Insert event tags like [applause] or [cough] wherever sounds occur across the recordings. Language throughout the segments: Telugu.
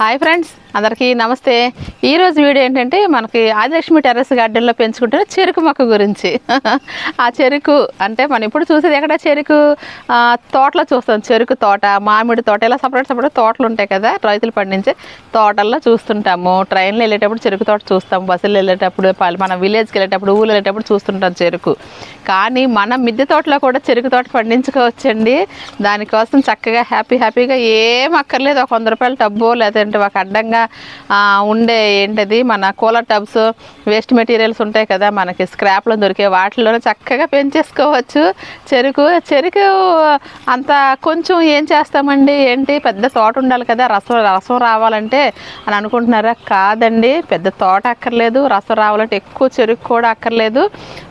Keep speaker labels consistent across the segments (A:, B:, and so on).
A: హాయ్ ఫ్రెండ్స్ అందరికీ నమస్తే. ఈరోజు వీడియో ఏంటంటే మనకి ఆదిలక్ష్మి టెర్రస్ గార్డెన్లో పెంచుకుంటున్న చెరుకు మొక్క గురించి. [laughs] ఆ చెరుకు అంటే మనం ఇప్పుడు చూసేది ఎక్కడ? చెరుకు తోటలో చూస్తాం. చెరుకు తోట మామిడి తోట ఇలా సపరేట్ సపరేట్ తోటలు ఉంటాయి కదా రైతులు పండించే తోటల్లో చూస్తుంటాము. ట్రైన్లో వెళ్ళేటప్పుడు చెరుకు తోట చూస్తాం. బస్సులు వెళ్ళేటప్పుడు మన విలేజ్కి వెళ్ళేటప్పుడు ఊళ్ళు వెళ్ళేటప్పుడు చూస్తుంటాం చెరుకు. కానీ మనం మిద్దె తోటలో కూడా చెరుకు తోట పండించుకోవచ్చండి. దానికోసం చక్కగా హ్యాపీ హ్యాపీగా ఏం అక్కర్లేదు. ఒక వంద రూపాయల టబ్బు లేదంటే ఒక అడ్డంగా ఉండే ఏంటది మన కూలర్ టబ్స్ వేస్ట్ మెటీరియల్స్ ఉంటాయి కదా మనకి స్క్రాప్లో దొరికే వాటిలోనే చక్కగా పెంచేసుకోవచ్చు. చెరుకు చెరుకు అంత కొంచెం ఏం చేస్తామండి ఏంటి పెద్ద తోట ఉండాలి కదా రసం రసం రావాలంటే అని అనుకుంటున్నారా? కాదండి పెద్ద తోట అక్కర్లేదు రసం రావాలంటే ఎక్కువ చెరుకు కూడా అక్కర్లేదు.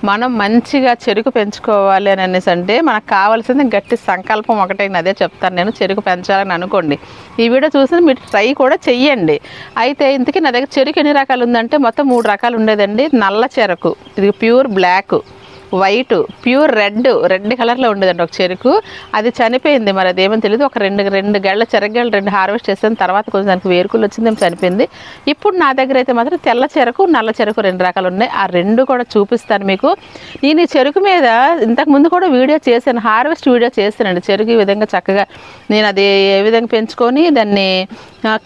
A: మనం మంచిగా చెరుకు పెంచుకోవాలి అని అనేసి అంటే మనకు కావాల్సింది గట్టి సంకల్పం ఒకటే అదే చెప్తాను నేను చెరుకు పెంచాలని అనుకోండి. ఈ వీడియో చూసి మీరు ట్రై కూడా కూడా చెయ్యండి. అయితే ఇంతకీ నా దగ్గర చెరుకు ఎన్ని రకాలు ఉందంటే మొత్తం మూడు రకాలు ఉండేదండి నల్ల చెరకు. ఇది pure black. White pure red red కలర్లో ఉండేదండి ఒక చెరుకు. అది చనిపోయింది మరి అదేమని తెలియదు ఒక రెండు రెండు గళ్ళ చెరగళ్ళు రెండు హార్వెస్ట్ చేసిన తర్వాత కొంచెం దానికి వేరుకులు వచ్చిందేమో చనిపోయింది. ఇప్పుడు నా దగ్గర అయితే మాత్రం తెల్ల చెరకు నల్ల చెరకు రెండు రకాలు ఉన్నాయి. ఆ రెండు కూడా చూపిస్తాను మీకు. నేను ఈ చెరుకు మీద ఇంతకు ముందు కూడా వీడియో చేశాను హార్వెస్ట్ వీడియో చేశానండి చెరుకు ఈ విధంగా చక్కగా నేను అది ఏ విధంగా పెంచుకొని దాన్ని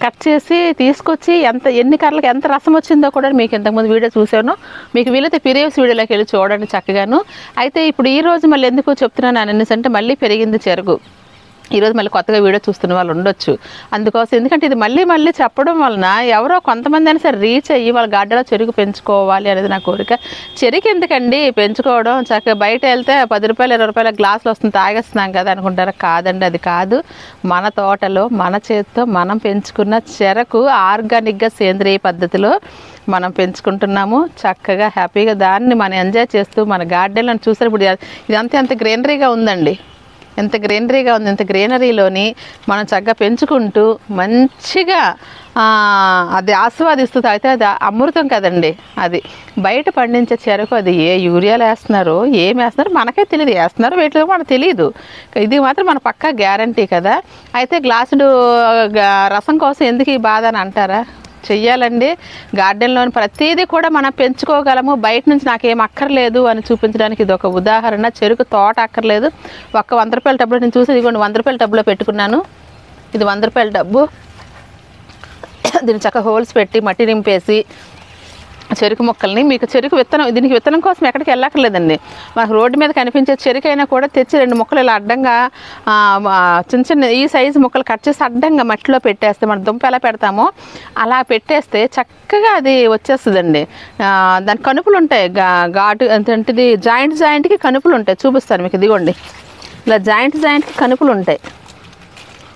A: కట్ చేసి తీసుకొచ్చి ఎంత ఎన్ని కర్రలకు ఎంత రసం వచ్చిందో కూడా మీకు ఇంతకుముందు వీడియో చూశాను. మీకు వీలైతే ప్రీవియస్ వీడియోలోకి వెళ్ళి చూడండి చక్కగా అయితే ఇప్పుడు ఈ రోజు మళ్ళీ ఎందుకు చెప్తున్నాను అనేసి అంటే మళ్ళీ పెరిగింది చెరుకు. ఈరోజు మళ్ళీ కొత్తగా వీడియో చూస్తున్న వాళ్ళు ఉండొచ్చు. అందుకోసం ఎందుకంటే ఇది మళ్ళీ మళ్ళీ చెప్పడం వలన ఎవరో కొంతమంది అయినా సరే రీచ్ అయ్యి వాళ్ళ గార్డెన్లో చెరుకు పెంచుకోవాలి అనేది నా కోరిక. చెరుకు ఎందుకండి? పెంచుకోవడం. చక్కగా బయట వెళ్తే పది రూపాయలు ఇరవై రూపాయల గ్లాసులు వస్తుంది తాగేస్తున్నాం కదా అనుకుంటారా? కాదండి అది కాదు. మన తోటలో మన చేతితో మనం పెంచుకున్న చెరకు ఆర్గానిక్గా సేంద్రియ పద్ధతిలో మనం పెంచుకుంటున్నాము. చక్కగా హ్యాపీగా దాన్ని మనం ఎంజాయ్ చేస్తూ మన గార్డెన్లను చూసినప్పుడు ఇప్పుడు ఇదంతా ఎంత గ్రీనరీగా ఉందండి. ఎంత గ్రీనరీగా ఉంది ఎంత గ్రీనరీలోని మనం చక్కగా పెంచుకుంటూ మంచిగా అది ఆస్వాదిస్తూ తాగితే అది అమృతం కదండి. అది బయట పండించే చెరకు అది ఏ యూరియాలు వేస్తున్నారో ఏం వేస్తున్నారో మనకే తెలియదు వేస్తున్నారో వేయట్లేదు మనకు తెలియదు ఇది మాత్రం మన పక్కా గ్యారంటీ కదా. అయితే గ్లాసుడు రసం కోసం ఎందుకు ఈ బాధ అని అంటారా? చెయ్యాలండి. గార్డెన్లోని ప్రతిదీ కూడా మనం పెంచుకోగలము. బయట నుంచి నాకేం అక్కర్లేదు అని చూపించడానికి ఇది ఒక ఉదాహరణ. చెరుకు తోట అక్కర్లేదు. ఒక్క వంద రూపాయల డబ్బులో నేను చూసి ఇదిగోండి వంద రూపాయల డబ్బులో పెట్టుకున్నాను. ఇది వంద రూపాయల డబ్బు. దీన్ని చక్కగా హోల్స్ పెట్టి మట్టి నింపేసి చెరుకు మొక్కల్ని మీకు చెరుకు విత్తనం దీనికి విత్తనం కోసం ఎక్కడికి వెళ్ళక్కర్లేదండి. మనకు రోడ్డు మీద కనిపించే చెరుకు అయినా కూడా తెచ్చి రెండు మొక్కలు ఇలా అడ్డంగా చిన్న చిన్న ఈ సైజు మొక్కలు కట్ చేసి అడ్డంగా మట్టిలో పెట్టేస్తే మనం దుంప ఎలా పెడతామో అలా పెట్టేస్తే చక్కగా అది వచ్చేస్తుందండి. దాని కనుపులు ఉంటాయి. గా- ఘాటు ఏంటంటే జాయింట్ జాయింట్కి కనుపులు ఉంటాయి. చూపిస్తాను మీకు ఇదిగోండి. ఇలా జాయింట్ జాయింట్కి కనుపులు ఉంటాయి.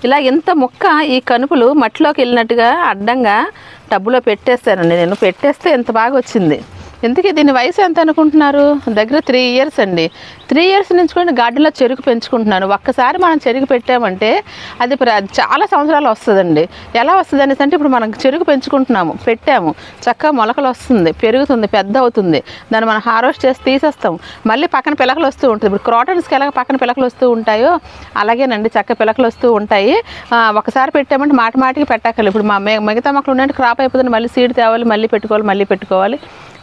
A: ఇలా ఇంత మొక్క ఈ కనుపులు మట్టిలోకి వెళ్ళినట్టుగా అడ్డంగా టబ్బులో పెట్టేస్తానండి నేను. పెట్టేస్తే ఎంత బాగా వచ్చింది. ఎందుకు దీని వయసు ఎంత అనుకుంటున్నారు? దగ్గర త్రీ ఇయర్స్ అండి. త్రీ ఇయర్స్ నుంచి కూడా గార్డెన్లో చెరుకు పెంచుకుంటున్నాను. ఒక్కసారి మనం చెరుకు పెట్టామంటే అది ప్ర- చాలా సంవత్సరాలు వస్తుందండి. ఎలా వస్తుంది అనేసి అంటే ఇప్పుడు మనం చెరుకు పెంచుకుంటున్నాము. పెట్టాము. చక్కగా మొలకలు వస్తుంది. పెరుగుతుంది. పెద్ద అవుతుంది. దాన్ని మనం హార్వెస్ట్ చేసి తీసేస్తాం. మళ్ళీ పక్కన పిలకలు వస్తూ ఉంటుంది. ఇప్పుడు క్రాటన్స్కి ఎలాగ పక్కన పిలకలు వస్తూ ఉంటాయో అలాగేనండి. చక్క పిలకలు వస్తూ ఉంటాయి. ఒకసారి పెట్టామంటే మాటి మాటికి పెట్టక్కర్లేదు. ఇప్పుడు మా మిగతా మొక్కలు ఉన్నాయంటే క్రాప్ అయిపోతుంది. మళ్ళీ సీడ్ తేవాలి మళ్ళీ పెట్టుకోవాలి మళ్ళీ పెట్టుకోవాలి.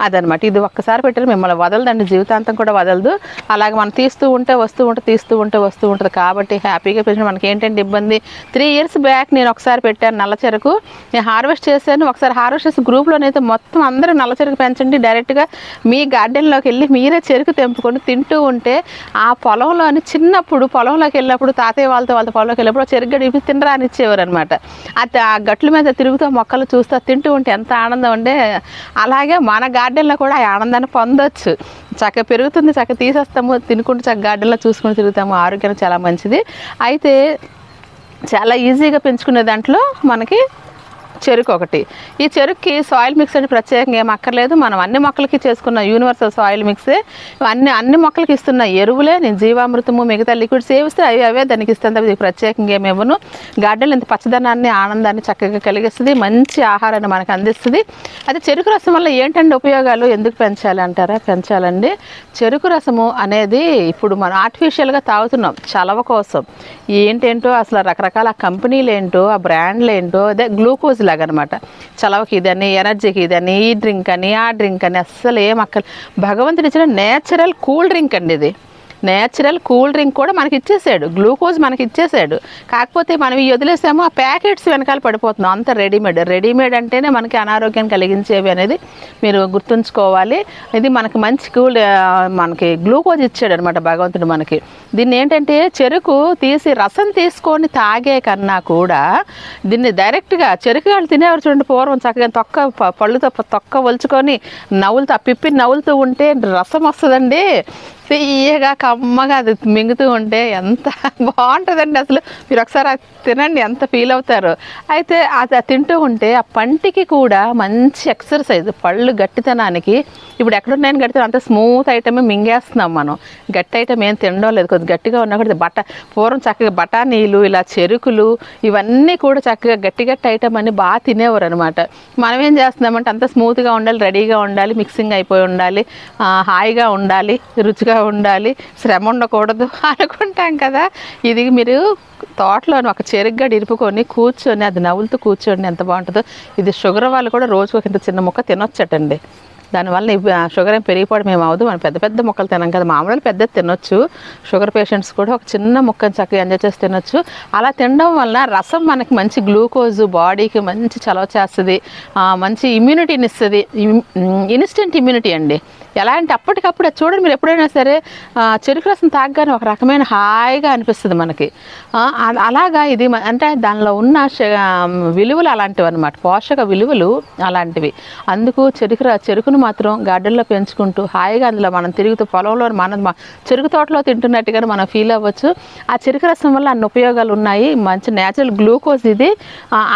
A: అదనమాట. ఇది ఒక్కసారి పెట్టారు మిమ్మల్ని వదలదండి. జీవితాంతం కూడా వదలదు. అలాగే మనం తీస్తూ ఉంటే వస్తూ ఉంటే తీస్తూ ఉంటే వస్తూ ఉంటుంది. కాబట్టి హ్యాపీగా పెంచిన మనకి ఏంటంటే ఇబ్బంది? త్రీ ఇయర్స్ బ్యాక్ నేను ఒకసారి పెట్టాను నల్ల చెరకు. నేను హార్వెస్ట్ చేశాను. ఒకసారి హార్వెస్ట్ చేసి గ్రూప్లోనైతే మొత్తం అందరూ నల్ల చెరుకు పెంచండి. డైరెక్ట్గా మీ గార్డెన్లోకి వెళ్ళి మీరే చెరుకు తెంపుకొని తింటూ ఉంటే ఆ పొలంలోని చిన్నప్పుడు పొలంలోకి వెళ్ళినప్పుడు తాతయ్య వాళ్ళతో వాళ్ళతో పొలంలోకి వెళ్ళినప్పుడు చెరుకు గడిపి తినరా అని ఇచ్చేవారు అనమాట అది ఆ గట్ల మీద తిరుగుతూ మొక్కలు చూస్తూ తింటూ ఉంటే ఎంత ఆనందం ఉండే. అలాగే మన గార్డెన్లో కూడా ఆ ఆనందాన్ని పొందొచ్చు. చక్కగా పెరుగుతుంది చక్కగా తీసేస్తాము తినుకుంటూ చక్క గార్డెన్లో చూసుకొని తిరుగుతాము. ఆరోగ్యం చాలా మంచిది. అయితే చాలా ఈజీగా పెంచుకునే దాంట్లో మనకి చెరుకు ఒకటి. ఈ చెరుకుకి సాయిల్ మిక్స్ అని ప్రత్యేకంగా ఏం అక్కర్లేదు. మనం అన్ని మొక్కలకి చేసుకున్న యూనివర్సల్ సాయిల్ మిక్సే అన్ని అన్ని మొక్కలకి ఇస్తున్న ఎరువులే నేను జీవామృతము మిగతా లిక్విడ్స్ ఏవిస్తే అవి అవే దానికి ఇస్తాను తప్ప ప్రత్యేకంగా ఏమి ఇవ్వను. గార్డెన్లు ఇంత పచ్చదనాన్ని ఆనందాన్ని చక్కగా కలిగిస్తుంది. మంచి ఆహారాన్ని మనకు అందిస్తుంది. అయితే చెరుకు రసం వల్ల ఏంటంటే ఉపయోగాలు? ఎందుకు పెంచాలి అంటారా? పెంచాలండి. చెరుకు రసము అనేది ఇప్పుడు మనం ఆర్టిఫిషియల్గా తాగుతున్నాం చలవ కోసం. ఏంటేంటో అసలు రకరకాల కంపెనీలు ఏంటో ఆ బ్రాండ్లు ఏంటో అదే గ్లూకోజ్ లాగా అనమాట చలవకి ఇదని ఎనర్జీకి ఇదని ఈ డ్రింక్ అని ఆ డ్రింక్ అని అస్సలు ఏం అక్కలు భగవంతుడు ఇచ్చిన నేచురల్ కూల్ డ్రింక్ అండి ఇది. నేచురల్ కూల్ డ్రింక్ కూడా మనకి ఇచ్చేసాడు గ్లూకోజ్ మనకి ఇచ్చేసాడు కాకపోతే మనం ఈ వదిలేసామో ఆ ప్యాకెట్స్ వెనకాల పడిపోతున్నాం. అంత రెడీమేడ్. రెడీమేడ్ అంటేనే మనకి అనారోగ్యం కలిగించేవి అనేది మీరు గుర్తుంచుకోవాలి. ఇది మనకి మంచి కూల్ మనకి గ్లూకోజ్ ఇచ్చాడు అనమాట భగవంతుడు మనకి. దీన్ని ఏంటంటే చెరుకు తీసి రసం తీసుకొని తాగే కన్నా కూడా దీన్ని డైరెక్ట్గా చెరుకు వాళ్ళు తినేవారు చూడండి పూర్వం చక్కగా తొక్క పళ్ళుతో తొక్క ఒలుచుకొని నవ్వులుతూ ఆ పిప్పి నవ్వులుతూ ఉంటే రసం వస్తుందండి. తీయగా కమ్మగా అది మింగుతూ ఉంటే ఎంత [laughs] బాగుంటుందండి అసలు. మీరు ఒకసారి అది తినండి ఎంత ఫీల్ అవుతారు. అయితే అది తింటూ ఉంటే ఆ పంటికి కూడా మంచి ఎక్సర్సైజ్ పళ్ళు గట్టితనానికి. ఇప్పుడు ఎక్కడున్నాయని గట్టితనం అంత స్మూత్ ఐటమే మింగేస్తున్నాం మనం. గట్టి ఐటమ్ ఏం తినడం లేదు. కొద్దిగా గట్టిగా ఉన్నా కూడా బట్ట పూర్వం చక్కగా బఠానీలు ఇలా చెరుకులు ఇవన్నీ కూడా చక్కగా గట్టి గట్టి ఐటమ్ అని బాగా తినేవారు అనమాట మనం ఏం చేస్తున్నామంటే అంత స్మూత్గా ఉండాలి రెడీగా ఉండాలి మిక్సింగ్ అయిపోయి ఉండాలి హాయిగా ఉండాలి రుచిగా ఉండాలి. శ్రమ ఉండకూడదు [laughs] అనుకుంటాం కదా. ఇది మీరు తోటలోని ఒక చెరుగ్గా ఇరుపుకొని కూర్చొని అది నవ్వులతో కూర్చోండి ఎంత బాగుంటుందో. ఇది షుగర్ వాళ్ళు కూడా రోజుకు ఒక ఇంత చిన్న ముక్క తినొచ్చటండి. దానివల్ల షుగర్ ఏం పెరిగిపోవడం ఏం అవ్వదు. మనం పెద్ద పెద్ద ముక్కలు తినాం కదా. మామూలు పెద్ద తినొచ్చు. షుగర్ పేషెంట్స్ కూడా ఒక చిన్న ముక్కని చక్కగా ఎంజాయ్ చేసి తినొచ్చు. అలా తినడం వల్ల రసం మనకి మంచి గ్లూకోజ్ బాడీకి మంచి చలవ చేస్తుంది. మంచి ఇమ్యూనిటీని ఇస్తుంది. ఇన్స్టెంట్ ఇమ్యూనిటీ అండి. ఎలా అంటే అప్పటికప్పుడు అది చూడండి మీరు ఎప్పుడైనా సరే చెరుకు రసం తాగగానే ఒక రకమైన హాయిగా అనిపిస్తుంది మనకి. అలాగా ఇది అంటే దానిలో ఉన్న విలువలు అలాంటివి అనమాట పోషక విలువలు అలాంటివి. అందుకు చెరుకు చెరుకును మాత్రం గార్డెన్లో పెంచుకుంటూ హాయిగా అందులో మనం తిరుగుతూ పొలంలో మన చెరుకు తోటలో తింటున్నట్టుగా మనం ఫీల్ అవ్వచ్చు. ఆ చెరుకు రసం వల్ల అన్ని ఉపయోగాలు ఉన్నాయి. మంచి నేచురల్ గ్లూకోజ్ ఇది.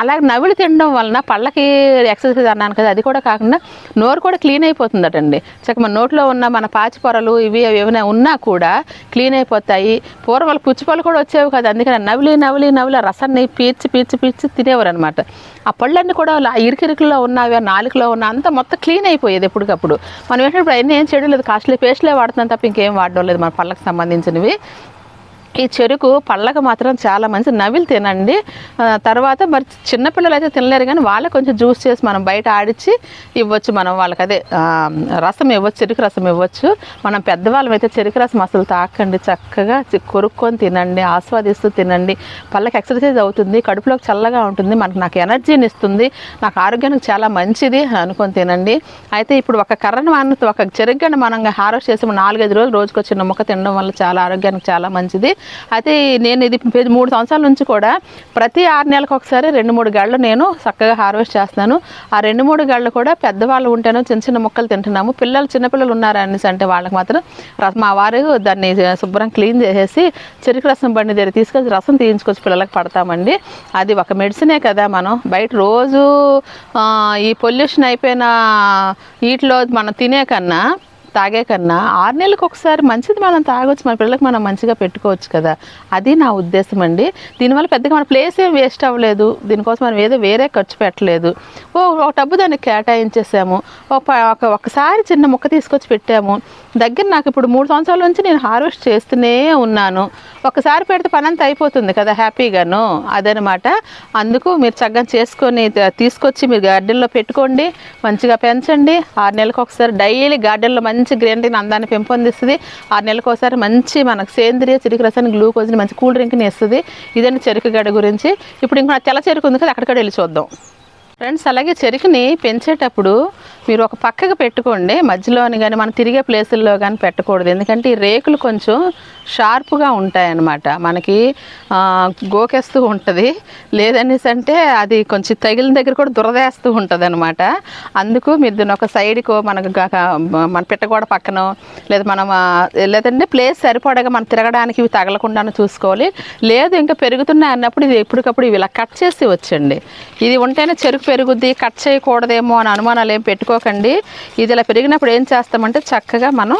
A: అలాగే నవిలి తినడం వలన పళ్ళకి ఎక్సర్సైజ్ అన్నాను కదా అది కూడా కాకుండా నోరు కూడా క్లీన్ అయిపోతుందటండి. చక్క మన నోట్లో ఉన్న మన పాచి పొరలు ఇవి అవి ఏమైనా ఉన్నా కూడా క్లీన్ అయిపోతాయి. పూర్వం పుచ్చిపళ్ళు కూడా వచ్చేవి కదా అందుకని నవిలి నవిలి నవిలి రసాన్ని పీల్చి పీల్చి పీల్చి తినేవారు అనమాట ఆ పళ్ళన్నీ కూడా అలా ఇరికిరికిలో ఉన్నవి నాలుగులో నాలుకలో ఉన్న అంతా మొత్తం క్లీన్ అయిపోయేది. అప్పటికప్పుడు మనం ఏంటంటే ఇప్పుడు అవన్నీ ఏం చేయడం లేదు. కాస్ట్లీ పేస్ట్లే వాడుతున్నాం తప్ప ఇంకేం వాడడం లేదు. మన పళ్ళకి సంబంధించినవి. ఈ చెరుకు పళ్ళకు మాత్రం చాలా మంచి నవిలు తినండి. తర్వాత మరి చిన్నపిల్లలు అయితే తినలేరు కానీ వాళ్ళకి కొంచెం జ్యూస్ చేసి మనం బయట ఆడిచ్చి ఇవ్వచ్చు మనం వాళ్ళకి అదే రసం ఇవ్వచ్చు చెరుకు రసం ఇవ్వచ్చు. మనం పెద్దవాళ్ళం అయితే చెరుకు రసం అసలు తాకండి చక్కగా కొరుక్కొని తినండి ఆస్వాదిస్తూ తినండి. పళ్ళకి ఎక్సర్సైజ్ అవుతుంది కడుపులోకి చల్లగా ఉంటుంది మనకు నాకు ఎనర్జీని ఇస్తుంది నాకు ఆరోగ్యానికి చాలా మంచిది అనుకొని తినండి. అయితే ఇప్పుడు ఒక కర్రను మనం ఒక చెరుగ్గని మనం హార్వెస్ట్ చేసి నాలుగైదు రోజులు రోజుకు వచ్చిన ముక్క తినడం వల్ల చాలా ఆరోగ్యానికి చాలా మంచిది. అయితే నేను ఇది మూడు సంవత్సరాల నుంచి కూడా ప్రతి ఆరు నెలలకు ఒకసారి రెండు మూడు గళ్ళు నేను చక్కగా హార్వెస్ట్ చేస్తున్నాను. ఆ రెండు మూడు గళ్ళు కూడా పెద్దవాళ్ళు ఉంటేనో చిన్న చిన్న ముక్కలు తింటున్నాము. పిల్లలు చిన్నపిల్లలు ఉన్నారనేసి అంటే వాళ్ళకి మాత్రం రసం మా వారు దాన్ని శుభ్రం క్లీన్ చేసేసి చెరుకు రసం బండి దగ్గర తీసుకొచ్చి రసం తీయించుకొచ్చి పిల్లలకు పడతామండి. అది ఒక మెడిసినే కదా మనం. బయట రోజు ఈ పొల్యూషన్ అయిపోయిన వీటిలో మనం తినే కన్నా తాగే కన్నా ఆరు నెలలకు ఒకసారి మంచిది మనం తాగొచ్చు మన పిల్లలకు మనం మంచిగా పెట్టుకోవచ్చు కదా. అది నా ఉద్దేశం అండి. దీనివల్ల పెద్దగా మన ప్లేస్ ఏం వేస్ట్ అవ్వలేదు. దీనికోసం మనం ఏదో వేరే ఖర్చు పెట్టలేదు. ఓ ఒక డబ్బు దానికి కేటాయించేసాము. ఒక ఒక ఒకసారి చిన్న ముక్క తీసుకొచ్చి పెట్టాము. దగ్గర నాకు ఇప్పుడు మూడు సంవత్సరాల నుంచి నేను హార్వెస్ట్ చేస్తూనే ఉన్నాను. ఒకసారి పెడితే పని అంతా అయిపోతుంది కదా హ్యాపీగాను. అదనమాట. అందుకు మీరు చక్కగా చేసుకొని తీసుకొచ్చి మీరు గార్డెన్లో పెట్టుకోండి. మంచిగా పెంచండి. ఆరు నెలలకు ఒకసారి డైలీ గార్డెన్లో మంచి మంచి గ్రీనరీని అందాన్ని పెంపొందిస్తుంది. ఆరు నెలలకు ఒకసారి మంచి మనకు సేంద్రియ చెరుకు రసాన్ని గ్లూకోజ్ని మంచి కూల్ డ్రింక్ని ఇస్తుంది. ఇదండి చెరుకు గడ్డ గురించి. ఇప్పుడు ఇంకా తెల్ల చెరుకు ఉంది కదా అక్కడికి వెళ్ళి చూద్దాం. ఫ్రెండ్స్ అలాగే చెరుకుని పెంచేటప్పుడు మీరు ఒక పక్కకు పెట్టుకోండి. మధ్యలోని కానీ మనం తిరిగే ప్లేసుల్లో కానీ పెట్టకూడదు. ఎందుకంటే ఈ రేకులు కొంచెం షార్ప్గా ఉంటాయన్నమాట. మనకి గోకేస్తూ ఉంటుంది. లేదనేసి అంటే అది కొంచెం తగిలిన దగ్గర కూడా దురదేస్తూ ఉంటుంది అనమాట అందుకు మీరు దీన్ని ఒక సైడ్కో మనకు మన పెట్టగోడ పక్కన లేదా మనం లేదంటే ప్లేస్ సరిపడగా మనం తిరగడానికి ఇవి తగలకుండా చూసుకోవాలి. లేదు ఇంకా పెరుగుతున్నాయి అన్నప్పుడు ఇది ఎప్పటికప్పుడు ఇవి ఇలా కట్ చేసి వచ్చండి. ఇది ఉంటేనే చెరుకు పెరుగుద్ది కట్ చేయకూడదేమో అని అనుమానాలు ఏం పెట్టుకో పెట్టుకోకండి ఇది ఇలా పెరిగినప్పుడు ఏం చేస్తామంటే చక్కగా మనం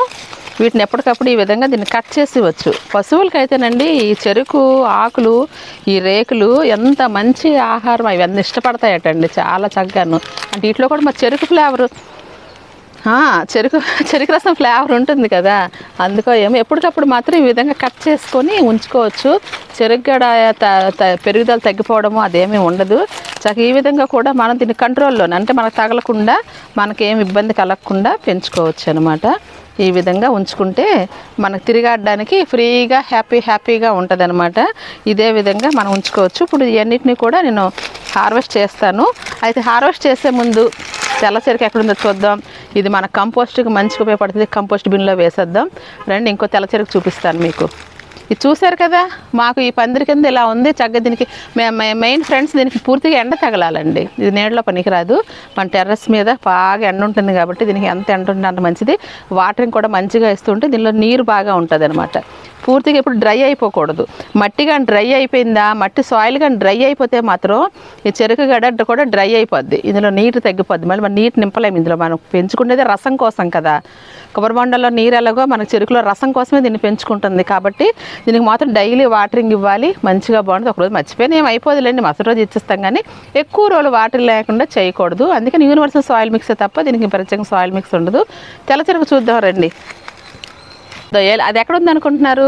A: వీటిని ఎప్పటికప్పుడు ఈ విధంగా దీన్ని కట్ చేసి వచ్చు పశువులకైతేనండి ఈ చెరుకు ఆకులు ఈ రేకులు ఎంత మంచి ఆహారం. అవి ఇష్టపడతాయటండి చాలా చక్కగాను. అంటే వీటిలో కూడా మా చెరుకు ఫ్లేవర్ చెరుకు చెరుకు రసం ఫ్లేవర్ ఉంటుంది కదా. అందుకో ఏమో ఎప్పటికప్పుడు మాత్రం ఈ విధంగా కట్ చేసుకొని ఉంచుకోవచ్చు. చెరుకు గడ త- పెరుగుదల తగ్గిపోవడము అదేమీ ఉండదు. చక్క ఈ విధంగా కూడా మనం దీన్ని కంట్రోల్లోనే అంటే మనకు తగలకుండా మనకేం ఇబ్బంది కలగకుండా పెంచుకోవచ్చు అనమాట ఈ విధంగా ఉంచుకుంటే మనకు తిరిగాడడానికి ఫ్రీగా హ్యాపీ హ్యాపీగా ఉంటుంది ఇదే విధంగా మనం ఉంచుకోవచ్చు. ఇప్పుడు ఇవన్నిటిని కూడా నేను హార్వెస్ట్ చేస్తాను. అయితే హార్వెస్ట్ చేసే ముందు తెల్లచెరక ఎక్కడుందో చూద్దాం. ఇది మన కంపోస్ట్కి మంచిగా ఉపయోగపడుతుంది. కంపోస్ట్ బిన్లో వేసేద్దాం. రండి ఇంకో తెల్ల చెరుకు చూపిస్తాను మీకు. ఇది చూశారు కదా? మాకు ఈ పందిరి కింద ఇలా ఉంది. చక్కగా దీనికి మే- మెయిన్ ఫ్రెండ్స్ దీనికి పూర్తిగా ఎండ తగలాలండి. ఇది నీడలో పనికిరాదు. మన టెర్రస్ మీద బాగా ఎండ ఉంటుంది కాబట్టి దీనికి ఎంత ఎండ ఉంటుంది అంత మంచిది. వాటరింగ్ కూడా మంచిగా ఇస్తుంటే దీనిలో నీరు బాగా ఉంటుంది అనమాట పూర్తిగా ఇప్పుడు డ్రై అయిపోకూడదు. మట్టి కానీ డ్రై అయిపోయిందా మట్టి సాయిల్ కానీ డ్రై అయిపోతే మాత్రం ఈ చెరుకు గడ్డ కూడా డ్రై అయిపోద్ది. ఇందులో నీరు తగ్గిపోద్ది. మళ్ళీ మనం నీరు నింపలేము ఇందులో. మనం పెంచుకునేది రసం కోసం కదా. కొబ్బరి బొండలో నీరు ఎలాగో మనకు చెరుకులో రసం కోసమే దీన్ని పెంచుకుంటుంది. కాబట్టి దీనికి మాత్రం డైలీ వాటరింగ్ ఇవ్వాలి. మంచిగా బాగుంటుంది. ఒకరోజు మర్చిపోయిన ఏం అయిపోదులేండి. మరుసటి రోజు ఇచ్చేస్తాం కానీ ఎక్కువ రోజులు వాటర్ లేకుండా చేయకూడదు. అందుకని యూనివర్సల్ సాయిల్ మిక్స్ తప్ప దీనికి ప్రత్యేకంగా సాయిల్ మిక్స్ ఉండదు. తెల్ల చెరుకు చూద్దాం రండి. దొయ్యాలి అది ఎక్కడ ఉందనుకుంటున్నారు?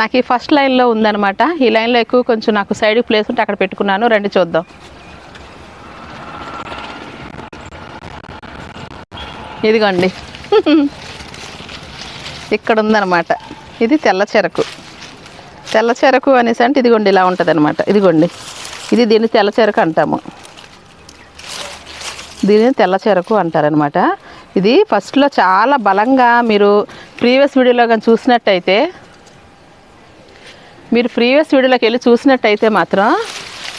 A: నాకు ఈ ఫస్ట్ లైన్లో ఉందనమాట ఈ లైన్లో ఎక్కువ కొంచెం నాకు సైడ్ ప్లేస్ ఉంటే అక్కడ పెట్టుకున్నాను. రండి చూద్దాం. ఇదిగోండి. [laughs] ఇక్కడ ఉందన్నమాట. ఇది తెల్ల చెరకు. తెల్ల చెరకు అనేసి అంటే ఇదిగోండి ఇలా ఉంటుంది అనమాట ఇదిగోండి. ఇది దీన్ని తెల్ల చెరకు అంటాము. దీనిని తెల్ల చెరకు అంటారనమాట ఇది ఫస్ట్లో చాలా బలంగా మీరు ప్రీవియస్ వీడియోలో కానీ చూసినట్టయితే మీరు ప్రీవియస్ వీడియోలోకి వెళ్ళి చూసినట్టయితే మాత్రం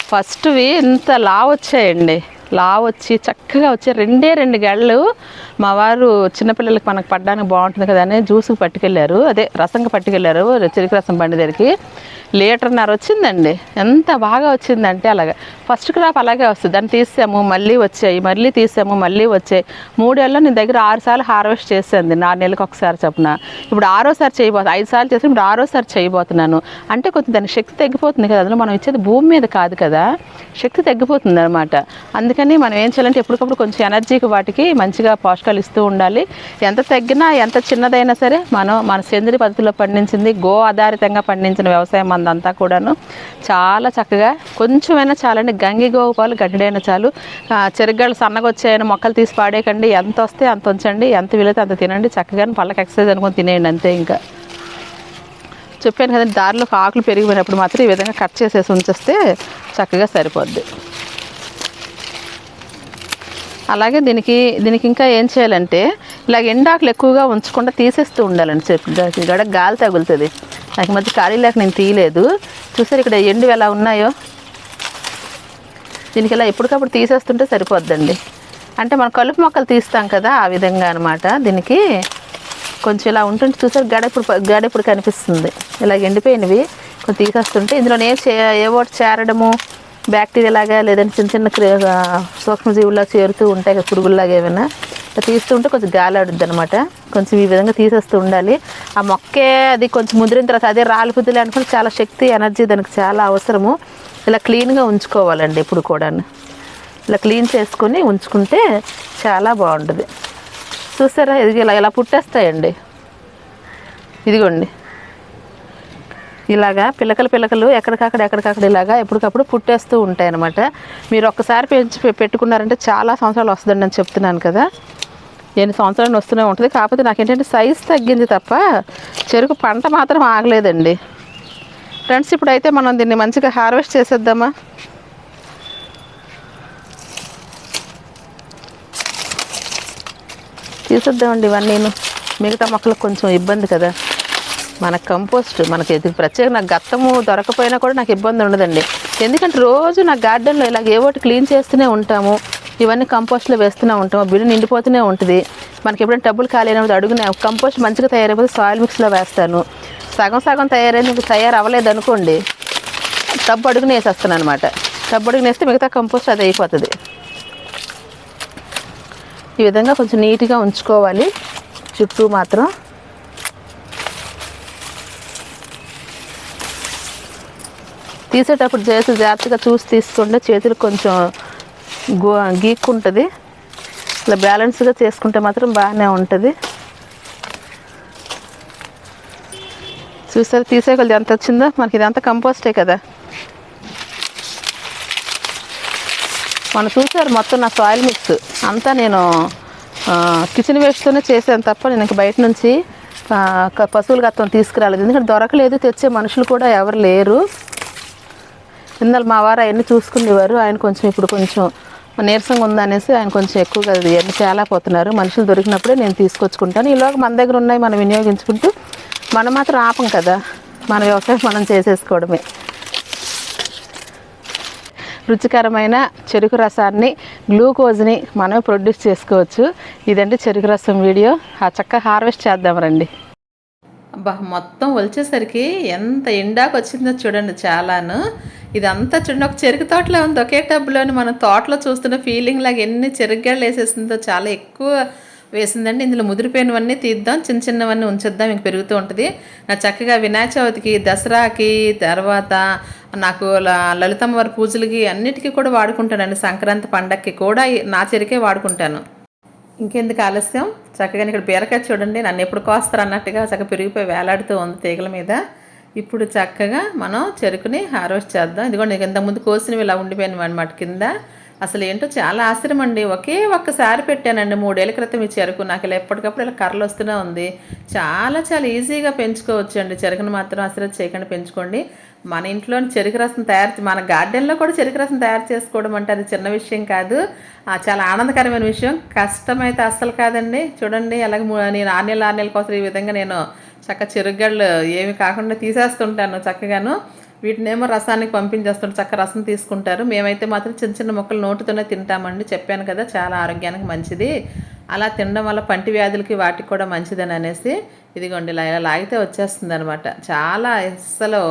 A: ఫస్ట్వి ఇంత లా వచ్చాయండి. లా వచ్చి చక్కగా వచ్చి రెండే రెండు గళ్ళు మా వారు చిన్నపిల్లలకి మనకు పడ్డానికి బాగుంటుంది కదా అని జ్యూస్కి పట్టుకెళ్ళారు. అదే రసంగా పట్టుకెళ్ళారు. చెరుకు రసం బండి దగ్గరికి. లీటర్న్నర వచ్చిందండి. ఎంత బాగా వచ్చిందంటే అలాగా. ఫస్ట్ క్రాప్ అలాగే వస్తుంది. దాన్ని తీసాము మళ్ళీ వచ్చాయి మళ్ళీ తీసాము మళ్ళీ వచ్చాయి. మూడేళ్ళలో నేను దగ్గర ఆరు సార్లు హార్వెస్ట్ చేసాను నాలుగు నెలలకు ఒకసారి చొప్పున. ఇప్పుడు ఆరోసారి చేయబోతున్నాను ఐదు సార్లు చేసి ఇప్పుడు ఆరోసారి చేయబోతున్నాను. అంటే కొంచెం దాని శక్తి తగ్గిపోతుంది కదా. అందులో మనం ఇచ్చేది భూమి మీద కాదు కదా. శక్తి తగ్గిపోతుంది అనమాట అందుకని మనం ఏం చేయాలంటే ఎప్పటికప్పుడు కొంచెం ఎనర్జీకి వాటికి మంచిగా పోషకాలు ఇస్తూ ఉండాలి. ఎంత తగ్గినా ఎంత చిన్నదైనా సరే మనం మన సేంద్రియ పద్ధతిలో పండించింది గో ఆధారితంగా పండించిన వ్యవసాయం మందంతా కూడాను చాలా చక్కగా కొంచెమైనా చాలండి. గంగి గోవు పాలు గడ్డైనా చాలు. ఆ, చెరుగళ్ళు సన్నగా వచ్చాయని మొక్కలు తీసి పాడేయకండి. ఎంత వస్తే అంత ఉంచండి. ఎంత వీలైతే అంత తినండి. చక్కగా పళ్ళకి ఎక్సర్సైజ్ అనుకుని తినేయండి అంతే ఇంకా. చెప్పాను కదండి దారిలో ఆకులు పెరిగిపోయినప్పుడు మాత్రం ఈ విధంగా కట్ చేసేసి ఉంచేస్తే చక్కగా సరిపోద్ది. అలాగే దీనికి దీనికి ఇంకా ఏం చేయాలంటే ఇలాగ ఎండాకులు ఎక్కువగా ఉంచకుండా తీసేస్తూ ఉండాలండి చెప్పు దానికి గడ గాలి తగులుతుంది. నాకు మధ్య ఖాళీ లేక నేను తీయలేదు. చూసారు ఇక్కడ ఎండు ఎలా ఉన్నాయో? దీనికి ఇలా ఎప్పటికప్పుడు తీసేస్తుంటే సరిపోద్దండి. అంటే మనం కలుపు మొక్కలు తీస్తాం కదా ఆ విధంగా అనమాట దీనికి కొంచెం ఇలా ఉంటుంటే చూసారు గడ ఇప్పుడు గడ ఇప్పుడు కనిపిస్తుంది. ఇలా ఎండిపోయినవి. కొంచెం తీసేస్తుంటే ఇందులో ఏ చే ఏవో ఒకటి చేరడము? బ్యాక్టీరియా లాగా లేదంటే చిన్న చిన్న క్రి- సూక్ష్మజీవుల్లా చేరుతూ ఉంటాయి కదా పురుగుల్లాగా ఏమైనా. తీస్తుంటే కొంచెం గాలి ఆడుద్ది అనమాట కొంచెం ఈ విధంగా తీసేస్తూ ఉండాలి. ఆ మొక్కే అది కొంచెం ముదిరిన తర్వాత అదే రాలిపుద్దులే అనుకుంటే చాలా శక్తి ఎనర్జీ దానికి చాలా అవసరము. ఇలా క్లీన్గా ఉంచుకోవాలండి ఇప్పుడు కూడా ఇలా క్లీన్ చేసుకొని ఉంచుకుంటే చాలా బాగుంటుంది. చూసారా ఇది ఇలా ఇలా పుట్టేస్తాయండి? ఇదిగోండి. ఇలాగా పిల్లకలు పిల్లకలు ఎక్కడికక్కడ ఎక్కడికక్కడ ఇలాగా ఎప్పటికప్పుడు పుట్టేస్తూ ఉంటాయి అనమాట మీరు ఒక్కసారి పెంచి పె- పెట్టుకున్నారంటే చాలా సంవత్సరాలు వస్తుందండి అని చెప్తున్నాను కదా. ఎన్ని సంవత్సరాలు వస్తూనే ఉంటుంది. కాకపోతే నాకు ఏంటంటే సైజ్ తగ్గింది తప్ప చెరుకు పంట మాత్రం ఆగలేదండి. ఫ్రెండ్స్ ఇప్పుడైతే మనం దీన్ని మంచిగా హార్వెస్ట్ చేసేద్దామా? తీసేద్దామండి ఇవన్నీ మిగతా మొక్కలకు కొంచెం ఇబ్బంది కదా. మన కంపోస్ట్ మనకి ఇది ప్రత్యేక నాకు గత్తము దొరకపోయినా కూడా నాకు ఇబ్బంది ఉండదండి. ఎందుకంటే రోజు నా గార్డెన్లో ఇలాగ ఏవోటి క్లీన్ చేస్తూనే ఉంటాము. ఇవన్నీ కంపోస్ట్లో వేస్తూనే ఉంటాము. బిల్లు నిండిపోతూనే ఉంటుంది. మనకి ఎప్పుడైనా డబ్బులు ఖాళీ అయినప్పుడు అడుగునే కంపోస్ట్ మంచిగా తయారైపోతే సాయిల్ మిక్స్లో వేస్తాను. సగం సగం తయారైంది ఇంకా తయారవ్వలేదు అనుకోండి డబ్బు అడుగునే వేసేస్తాను అనమాట డబ్బు అడుగునే వేస్తే మిగతా కంపోస్ట్ అది అయిపోతుంది. ఈ విధంగా కొంచెం నీట్గా ఉంచుకోవాలి. చుట్టూ మాత్రం తీసేటప్పుడు చేసి జాగ్రత్తగా చూసి తీసుకుంటే చేతులు కొంచెం గో గీక్కుంటుంది. ఇలా బ్యాలెన్స్గా చేసుకుంటే మాత్రం బాగానే ఉంటుంది. చూసారు? తీసేయగలది. ఎంత వచ్చిందో? మనకి ఇదంతా కంపోస్టే కదా. మనం చూసారు మొత్తం నా సాయిల్ మిక్స్. అంతా నేను కిచెన్ వేస్ట్తోనే చేశాను తప్ప నేను బయట నుంచి పశువులు గతం గత్తం తీసుకురాలేదు. ఎందుకంటే దొరకలేదు. తెచ్చే మనుషులు కూడా ఎవరు లేరు. ఇందులో మా వారు అవన్నీ చూసుకునేవారు. ఆయన కొంచెం ఇప్పుడు కొంచెం నీరసంగా ఉందనేసి ఆయన కొంచెం ఎక్కువగా ఇవన్నీ తేలాపోతున్నారు మనుషులు దొరికినప్పుడే నేను తీసుకొచ్చుకుంటాను. ఈలోగా మన దగ్గర ఉన్నాయి మనం వినియోగించుకుంటూ మనం మాత్రం ఆపం కదా. మన వ్యవసాయం మనం చేసేసుకోవడమే. రుచికరమైన చెరుకు రసాన్ని గ్లూకోజ్ని మనమే ప్రొడ్యూస్ చేసుకోవచ్చు. ఇదండి చెరుకు రసం వీడియో. ఆ చక్క హార్వెస్ట్ చేద్దాం రండి. అబ్బా మొత్తం ఒలిచేసరికి ఎంత ఎండాకు వచ్చిందో చూడండి చాలాను. ఇదంతా చూడండి ఒక చెరుకు తోటలో ఉంది. ఒకే టబ్లోని మనం తోటలో చూస్తున్న ఫీలింగ్ లాగా ఎన్ని చెరుగ్గాళ్ళు వేసేసిందో చాలా ఎక్కువ వేసిందండి. ఇందులో ముదిరిపోయినవన్నీ తీద్దాం చిన్న చిన్నవన్నీ ఉంచేద్దాం ఇంక పెరుగుతూ ఉంటుంది. నా చక్కగా వినాయక చవితికి దసరాకి తర్వాత నాకు ల- లలితమ్మ వారి పూజలకి అన్నిటికీ కూడా వాడుకుంటానండి. సంక్రాంతి పండక్కి కూడా నా చెరుకే వాడుకుంటాను. ఇంకెందుకు ఆలస్యం? చక్కగా ఇక్కడ బీరకాయ చూడండి. నన్ను ఎప్పుడు కోస్తారు అన్నట్టుగా చక్కగా పెరిగిపోయి వేలాడుతూ ఉంది తీగల మీద. ఇప్పుడు చక్కగా మనం చెరుకుని హార్వెస్ట్ చేద్దాం. ఇదిగోండి నీకు ఇంతకుముందు కోసినవి ఇలా ఉండిపోయినవి అనమాట కింద. అసలు ఏంటో చాలా ఆశ్చర్యం అండి. ఒకే ఒక్కసారి పెట్టానండి. మూడేళ్ళ క్రితం ఈ చెరుకు. నాకు ఇలా ఎప్పటికప్పుడు ఇలా కర్రలు వస్తూనే ఉంది. చాలా చాలా ఈజీగా పెంచుకోవచ్చు అండి చెరుకును మాత్రం అసలు చేయకుండా పెంచుకోండి. మన ఇంట్లో చెరుకు రసం తయారు మన గార్డెన్లో కూడా చెరుకు రసం తయారు చేసుకోవడం అంటే అది చిన్న విషయం కాదు. చాలా ఆనందకరమైన విషయం. కష్టమైతే అస్సలు కాదండి. చూడండి అలాగే నేను ఆరు నెలలు ఆరు నెలల కోసం ఈ విధంగా నేను చక్క చెరుగళ్ళు ఏమి కాకుండా తీసేస్తుంటాను చక్కగాను. వీటినేమో రసానికి పంపించేస్తుంటారు చక్క రసం తీసుకుంటారు. మేమైతే మాత్రం చిన్న చిన్న మొక్కలు నోటితోనే తింటామండి. చెప్పాను కదా చాలా ఆరోగ్యానికి మంచిది. అలా తినడం వల్ల పంటి వ్యాధులకి వాటికి కూడా మంచిదని అనేసి ఇదిగోండి ఇలా ఇలా లాగితే వచ్చేస్తుంది అనమాట చాలా అస్సలు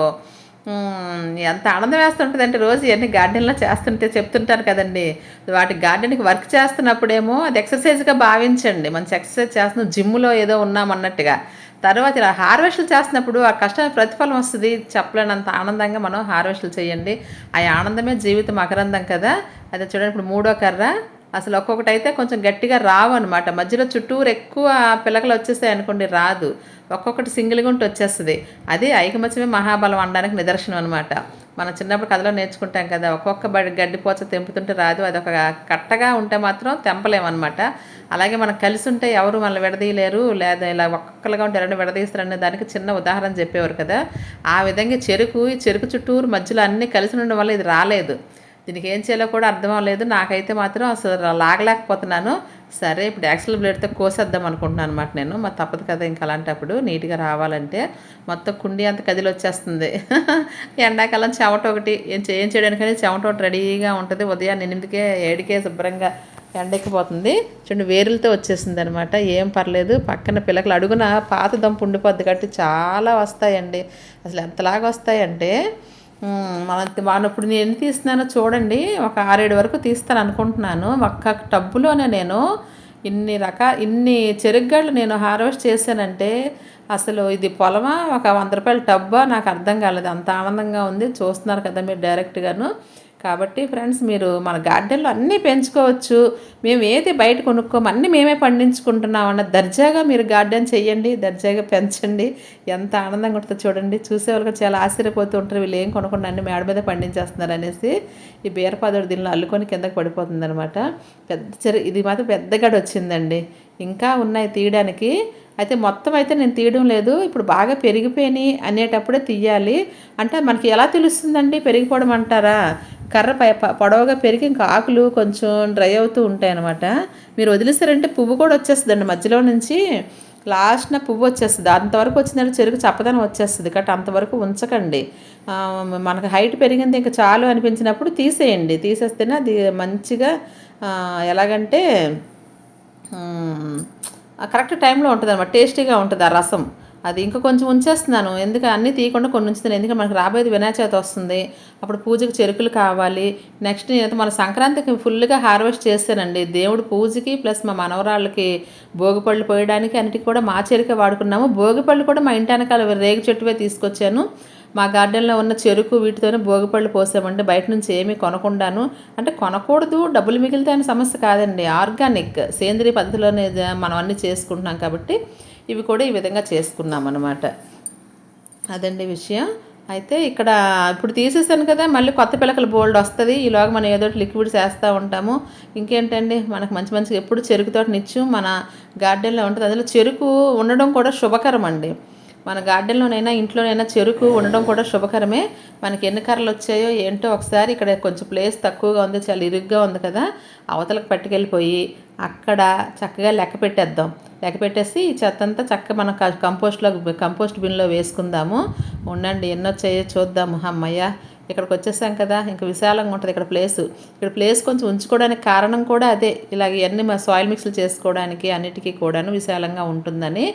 A: ఎంత ఆనందం వేస్తుంటుంది అంటే రోజు ఇవన్నీ గార్డెన్లో చేస్తుంటే చెప్తుంటారు కదండి. వాటి గార్డెన్కి వర్క్ చేస్తున్నప్పుడేమో అది ఎక్సర్సైజ్గా భావించండి. మంచి ఎక్సర్సైజ్ చేస్తున్నాం జిమ్లో ఏదో ఉన్నామన్నట్టుగా తర్వాత ఇలా హార్వెస్టులు చేస్తున్నప్పుడు ఆ కష్టానికి ప్రతిఫలం వస్తుంది. చెప్పలేనంత ఆనందంగా మనం హార్వెస్ట్లు చేయండి. ఆ ఆనందమే జీవితం అకరందం కదా. అదే చూడండి ఇప్పుడు మూడో కర్ర. అసలు ఒక్కొక్కటి అయితే కొంచెం గట్టిగా రావు అనమాట మధ్యలో చుట్టూరు ఎక్కువ పిలకలు వచ్చేస్తాయి అనుకోండి రాదు. ఒక్కొక్కటి సింగిల్గా ఉంటే వచ్చేస్తుంది. అది ఐకమత్యమే మహాబలం అనడానికి నిదర్శనం అనమాట మనం చిన్నప్పుడు కథలో నేర్చుకుంటాం కదా ఒక్కొక్క బడి గడ్డిపోచ తెంపుతుంటే రాదు. అది ఒక కట్టగా ఉంటే మాత్రం తెంపలేమన్నమాట. అలాగే మనం కలిసి ఉంటే ఎవరు మనల్ని విడదీయలేరు. లేదా ఇలా ఒక్కొక్కరుగా ఉంటే ఎవరైనా విడదీస్తారనే దానికి చిన్న ఉదాహరణ చెప్పేవారు కదా. ఆ విధంగా చెరుకు ఈ చెరుకు చుట్టూరు మధ్యలో అన్నీ కలిసి ఉండడం వల్ల ఇది రాలేదు. దీనికి ఏం చేయాలో కూడా అర్థం అవ్వలేదు. నాకైతే మాత్రం అసలు లాగలేకపోతున్నాను. సరే ఇప్పుడు యాక్సిల్ బ్లేడ్తో కోసేద్దాం అనుకుంటున్నాను అనమాట నేను. మరి తప్పదు కదా ఇంకా అలాంటప్పుడు. నీట్గా రావాలంటే మొత్తం కుండి అంత కదిలి వచ్చేస్తుంది [laughs] ఎండాకాలం చెమట ఒకటి. ఏం ఏం చేయడానికని చెమట ఒకటి రెడీగా ఉంటుంది. ఉదయాన్నే ఎనిమిదికే ఏడుకే శుభ్రంగా ఎండెక్కిపోతుంది. చూడండి వేరులతో వచ్చేసింది అనమాట ఏం పర్లేదు. పక్కన పిల్లకలు అడుగున పాత దంపు ఉండిపోద్ది కాబట్టి చాలా వస్తాయండి. అసలు ఎంతలాగా వస్తాయంటే మన మనం ఇప్పుడు నేను ఎన్ని తీస్తున్నానో చూడండి. ఒక ఆరేడు వరకు తీస్తాను అనుకుంటున్నాను. ఒక్క టబ్బులోనే నేను ఇన్ని రకా ఇన్ని చెరుగ్గాళ్ళు నేను హార్వెస్ట్ చేశానంటే అసలు ఇది పొలమా? ఒక వంద రూపాయల టబ్బా? నాకు అర్థం కాలేదు. అంత ఆనందంగా ఉంది. చూస్తున్నారు కదా మీరు డైరెక్ట్గాను. కాబట్టి ఫ్రెండ్స్ మీరు మన గార్డెన్లో అన్నీ పెంచుకోవచ్చు. మేము ఏది బయట కొనుక్కోము అన్నీ మేమే పండించుకుంటున్నాం అన్న దర్జాగా మీరు గార్డెన్ చేయండి దర్జాగా పెంచండి. ఎంత ఆనందంగా ఉంటుందో చూడండి. చూసేవాళ్ళు కూడా చాలా ఆశ్చర్యపోతూ ఉంటారు. వీళ్ళు ఏం కొనకుండా అన్ని మేడ మీద పండించేస్తున్నారు అనేసి ఈ బీరపాదోడు దీనిలో అల్లుకొని కిందకు పడిపోతుందనమాట పెద్ద చెరు ఇది మాత్రం పెద్ద గడ వచ్చిందండి. ఇంకా ఉన్నాయి తీయడానికి. అయితే మొత్తం అయితే నేను తీయడం లేదు. ఇప్పుడు బాగా పెరిగిపోయినాయి అనేటప్పుడే తీయాలి. అంటే మనకి ఎలా తెలుస్తుందండి? పెరిగిపోవడం అంటారా? కర్ర పై ప- పొడవుగా పెరిగి ఇంకా ఆకులు కొంచెం డ్రై అవుతూ ఉంటాయి అనమాట మీరు వదిలేసారంటే పువ్వు కూడా వచ్చేస్తుందండి. మధ్యలో నుంచి లాస్ట్న పువ్వు వచ్చేస్తుంది. అంతవరకు వచ్చిందంటే చెరుకు చప్పదనం వచ్చేస్తుంది. కాబట్టి అంతవరకు ఉంచకండి. మనకు హైట్ పెరిగింది ఇంకా చాలు అనిపించినప్పుడు తీసేయండి. తీసేస్తేనే అది మంచిగా ఎలాగంటే కరెక్ట్ టైంలో ఉంటుంది అనమాట టేస్టీగా ఉంటుంది ఆ రసం. అది ఇంకా కొంచెం ఉంచేస్తున్నాను. ఎందుకంటే అన్నీ తీయకుండా కొన్ని ఉంచుతున్నాను ఎందుకంటే మనకి రాబోయేది వినాయక చవితి వస్తుంది. అప్పుడు పూజకి చెరుకులు కావాలి. నెక్స్ట్ నేనైతే మన సంక్రాంతికి ఫుల్గా హార్వెస్ట్ చేస్తానండి. దేవుడు పూజకి ప్లస్ మా మనవరాళ్ళకి భోగిపళ్ళు పోయడానికి అన్నిటికీ కూడా మా చెరుకే వాడుకున్నాము. భోగిపళ్ళు కూడా మా ఇంటి వెనకాల రేగు చెట్టువే తీసుకొచ్చాను. మా గార్డెన్లో ఉన్న చెరుకు వీటితోనే భోగిపళ్ళు పోసామండి. బయట నుంచి ఏమీ కొనకుండాను. అంటే కొనకూడదు. డబ్బులు మిగిలితే అనే సమస్య కాదండి. ఆర్గానిక్. సేంద్రియ పద్ధతిలోనే మనం అన్నీ చేసుకుంటున్నాం కాబట్టి ఇవి కూడా ఈ విధంగా చేసుకున్నాం అనమాట అదండి విషయం. అయితే ఇక్కడ ఇప్పుడు తీసేసాను కదా మళ్ళీ కొత్త పిలకలు బోల్డ్ వస్తుంది. ఈలోగా మనం ఏదో ఒకటి లిక్విడ్స్ వేస్తూ ఉంటాము. ఇంకేంటండి మనకు మంచి మంచిగా ఎప్పుడు చెరుకుతో నిత్యం మన గార్డెన్లో ఉంటుంది. అందులో చెరుకు ఉండడం కూడా శుభకరం అండి. మన గార్డెన్లోనైనా ఇంట్లోనైనా చెరుకు ఉండడం కూడా శుభకరమే. మనకి ఎన్ని కర్రలు వచ్చాయో ఏంటో ఒకసారి ఇక్కడ కొంచెం ప్లేస్ తక్కువగా ఉంది చాలా ఇరుగ్గా ఉంది కదా. అవతలకు పట్టుకెళ్ళిపోయి అక్కడ చక్కగా లెక్క పెట్టేద్దాం. లెక్క పెట్టేసి ఈ చెత్త అంతా చక్కగా మనం క- కంపోస్ట్లో కంపోస్ట్ బిన్లో వేసుకుందాము. ఉండండి ఎన్నో వచ్చాయో చూద్దాము. అమ్మయ్య ఇక్కడికి వచ్చేసాం కదా ఇంకా విశాలంగా ఉంటుంది ఇక్కడ ప్లేస్. ఇక్కడ ప్లేస్ కొంచెం ఉంచుకోవడానికి కారణం కూడా అదే. ఇలాగ ఇవన్నీ మా సాయిల్ మిక్స్లు చేసుకోవడానికి అన్నిటికీ కూడాను విశాలంగా ఉంటుందని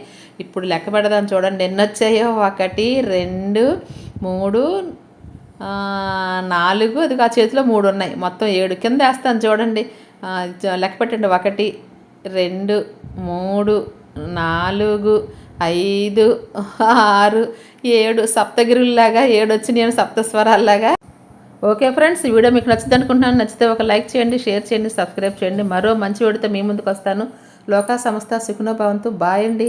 A: ఇప్పుడు లెక్క పెడదాం చూడండి. ఎన్ని వచ్చాయో ఒకటి రెండు మూడు నాలుగు అది ఆ చేతిలో మూడు ఉన్నాయి. మొత్తం ఏడు కింద వేస్తాను చూడండి. లెక్క పెట్టండి. ఒకటి రెండు మూడు నాలుగు ఐదు ఆరు ఏడు సప్తగిరుల్లాగా ఏడు వచ్చి నేను సప్తస్వరాల్లాగా. ఓకే ఫ్రెండ్స్ ఈ వీడియో మీకు నచ్చింది అనుకుంటున్నాను. నచ్చితే ఒక లైక్ చేయండి షేర్ చేయండి సబ్స్క్రైబ్ చేయండి. మరో మంచి వీడియోతో మీ ముందుకు వస్తాను లోకా సంస్థ సుఖనోభవంతు బాయ్ అండి.